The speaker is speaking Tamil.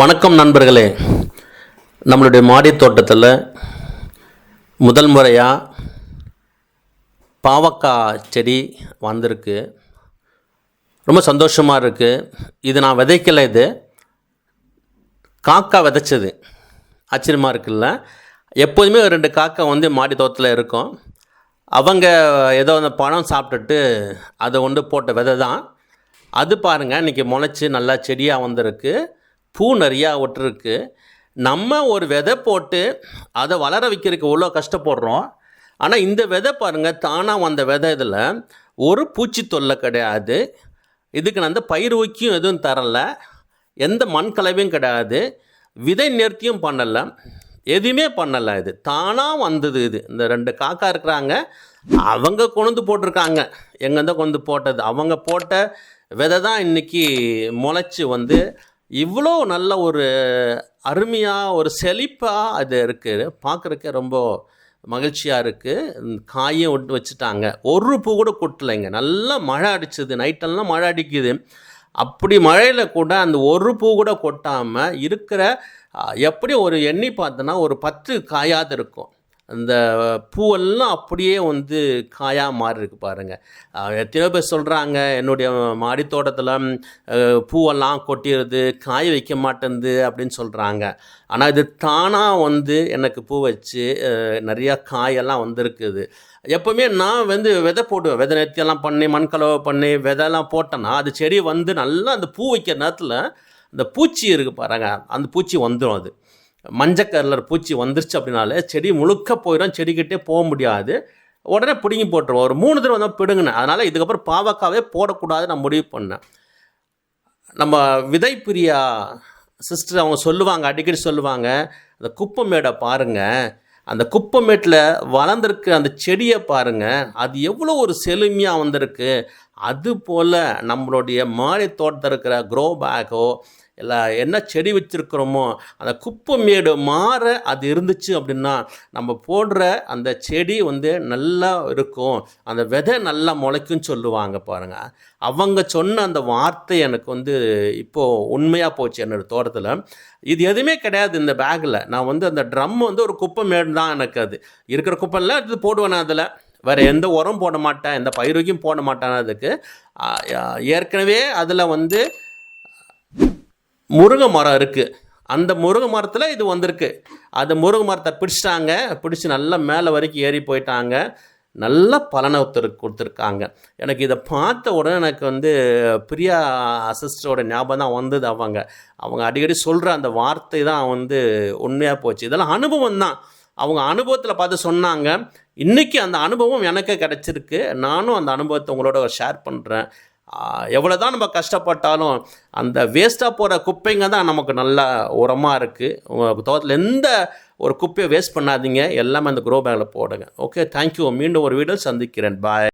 வணக்கம் நண்பர்களே. நம்மளுடைய மாடி தோட்டத்தில் முதல் முறையாக பாவக்காய் செடி வந்திருக்கு. ரொம்ப சந்தோஷமாக இருக்குது இது நான் விதைக்கல இது. காக்கா விதைச்சது. ஆச்சரியமாக இருக்குல்ல? எப்போதுமே ஒரு ரெண்டு காக்கா வந்து மாடி தோட்டத்தில் இருக்கும். அவங்க ஏதோ அந்த பணம் சாப்பிட்டுட்டு அதை கொண்டு போட்ட விதை தான். அது பாருங்கள் இன்றைக்கி முளைச்சி நல்லா செடியாக வந்திருக்கு. பூ நிறையா விட்டுருக்கு நம்ம ஒரு விதை போட்டு அதை வளர வைக்கிறதுக்கு இவ்வளோ கஷ்டப்படுறோம். ஆனால் இந்த விதை பாருங்கள் தானாக வந்த விதை இதில். ஒரு பூச்சி தொல்லை கிடையாது. இதுக்கு நான் அந்த பயிர் ஊக்கியும் எதுவும் தரலை. எந்த மண் கலவையும் கிடையாது. விதை நேர்த்தியும் பண்ணலை. எதுவுமே பண்ணலை இது. தானாக வந்தது இது. இந்த ரெண்டு காக்கா இருக்கிறாங்க. அவங்க கொண்டு போட்டிருக்காங்க. எங்கேருந்தோ கொண்டு போட்டது. அவங்க போட்ட விதை தான் இன்றைக்கி முளைச்சி வந்து இவ்வளோ நல்ல ஒரு அருமையாக ஒரு செழிப்பாக அது இருக்குது பார்க்குறக்கே ரொம்ப மகிழ்ச்சியாக இருக்குது காயும் விட்டு வச்சுட்டாங்க. ஒரு பூ கூட கொட்டலைங்க. நல்லா மழை அடிச்சது. நைட்டெல்லாம் மழை அடிக்குது. அப்படி மழையில் கூட அந்த ஒரு பூ கூட கொட்டாமல் இருக்கிற எப்படி ஒரு எண்ணி பார்த்தோன்னா ஒரு பத்து காயாது இருக்கும். அந்த பூவெல்லாம் அப்படியே வந்து காயாக மாறி இருக்கு பாருங்கள் எத்தனையோ பேர் சொல்கிறாங்க என்னுடைய மாடித்தோட்டத்தில் பூவெல்லாம் கொட்டிடுது காய வைக்க மாட்டேங்குது அப்படின்னு சொல்கிறாங்க ஆனால் இது தானாக வந்து எனக்கு பூ வச்சு நிறையா காயெல்லாம் வந்திருக்குது. எப்போவுமே நான் வந்து விதை போடுவேன். விதை நேர்த்தியெல்லாம் பண்ணி மண் கலவை பண்ணி விதைலாம் போட்டேன்னா அது செடி வந்து நல்லா அந்த பூ வைக்கிற நேரத்தில் அந்த பூச்சி இருக்குது பாருங்க அந்த பூச்சி வந்துடும் அது. மஞ்சள் பூச்சி வந்துருச்சு அப்படின்னாலே செடி முழுக்க போயிடும் செடிக்கிட்டே போக முடியாது. உடனே பிடுங்கி போட்டுருவோம். ஒரு மூணு தடவை வந்து பிடுங்கினேன் அதனால் இதுக்கப்புறம் பாவக்காவே போடக்கூடாது நான் முடிவு பண்ணேன். நம்ம விதை பிரியா சிஸ்டர் அவங்க சொல்லுவாங்க அடிக்கடி சொல்லுவாங்க அந்த குப்பை மேடை பாருங்கள் அந்த குப்பை மேட்டில் வளர்ந்துருக்க அந்த செடியை பாருங்கள் அது எவ்வளோ ஒரு செழுமையாக வந்திருக்கு அது போல் நம்மளுடைய மாடி தோட்டத்தில் இருக்கிற க்ரோ பேக்கோ இல்லை என்ன செடி வச்சுருக்கிறோமோ அந்த குப்பை மேடு மாற அது இருந்துச்சு அப்படின்னா நம்ம போடுற அந்த செடி வந்து நல்லா இருக்கும். அந்த விதை நல்லா முளைக்கும்னு சொல்லுவாங்க பாருங்கள் அவங்க சொன்ன அந்த வார்த்தை எனக்கு வந்து இப்போது உண்மையாக போச்சு என்னோடய தோட்டத்தில். இது எதுவுமே கிடையாது இந்த பேக்கில் நான் வந்து அந்த ட்ரம் வந்து ஒரு குப்பை மேடு தான் எனக்கு அது. இருக்கிற குப்பைலாம் எடுத்து போடுவேன் அதில். வேறு எந்த உரம் போட மாட்டேன் எந்த பயிருக்கும் போட மாட்டேன் அதுக்கு. ஏற்கனவே அதில் வந்து முருங்கை மரம் இருக்குது அந்த முருங்கை மரத்தில் இது வந்திருக்கு. அந்த முருங்கை மரத்தை பிடிச்சிட்டாங்க. பிடிச்சி நல்லா மேலே வரைக்கும் ஏறி போயிட்டாங்க. நல்ல பலனை ஒருத்தர் கொடுத்துருக்காங்க. எனக்கு இதை பார்த்த உடனே எனக்கு வந்து பிரியா அசிஸ்டோட ஞாபகம் தான் வந்தது அவங்க. அவங்க அடிக்கடி சொல்கிற அந்த வார்த்தை தான் வந்து உண்மையாக போச்சு. இதெல்லாம் அனுபவம் தான் அவங்க அனுபவத்தில் பார்த்து சொன்னாங்க. இன்றைக்கி அந்த அனுபவம் எனக்கு கிடச்சிருக்கு. நானும் அந்த அனுபவத்தை உங்களோட ஷேர் பண்ணுறேன் எவ்வளோ தான் நம்ம கஷ்டப்பட்டாலும் அந்த வேஸ்ட்டாக போகிற குப்பைங்க தான் நமக்கு நல்ல உரமாக இருக்குது தோட்டத்தில் எந்த ஒரு குப்பையை வேஸ்ட் பண்ணாதீங்க. எல்லாமே அந்த க்ரோ பேக்கில் போடுங்க. ஓகே தேங்க்யூ மீண்டும் ஒரு வீடியோ சந்திக்கிறேன். பாய்